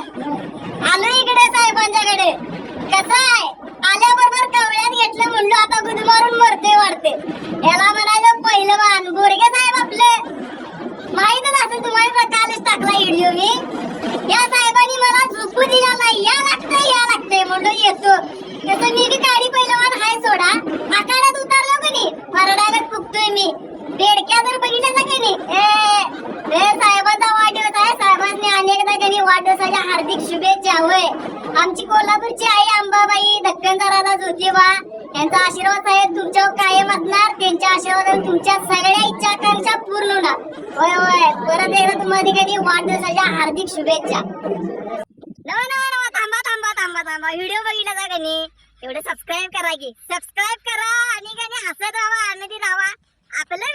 आलो इकडे साहेबांच्याकडे. कसं आहे? आल्याबरोबर कवळ्यात घेतलं म्हणलो आता गुद मारून मरते वाढते. याला म्हणायचं पहिलवान गोरगे साहेब आपले. माहीतच असेल तुम्हाला कालच टाकला व्हिडिओ मी. या साहेबांनी मला झोपू दिला नाही. या लागतंय या लागतंय म्हणून येतो. तसं मी बी गाडी पहिलवान हाय सोडा. आखाड्यात उतरलो कधी? नाही मरडागत फुकतोय मी. बेडक्या जर बघितलं का नाही ए ए साहेबांचा वाढदिवस आहे साहेबांनी अनेकदा कधी वाढदिवसाच्या हार्दिक शुभेच्छा होय. आमची कोल्हापूरची आई अंबाबाई दक्कनदाराला ज्योतिबा यांचा आशीर्वाद साहेब तुमच्यावर कायम असणार. त्यांच्या आशीर्वादाने तुमच्या सगळ्या इच्छा आकांक्षा पूर्ण होणार. होय होय. परत एकदा तुम्हाला ठिकाणी वाढदिवसाच्या हार्दिक शुभेच्छा. नवा नवा नवा. थांबा थांबा थांबा थांबा. व्हिडिओ बघितला का नाही एवढं सबस्क्राईब करा की. सबस्क्राईब करा आणि का नाही हसत राहा आनंदी राहा. आपलं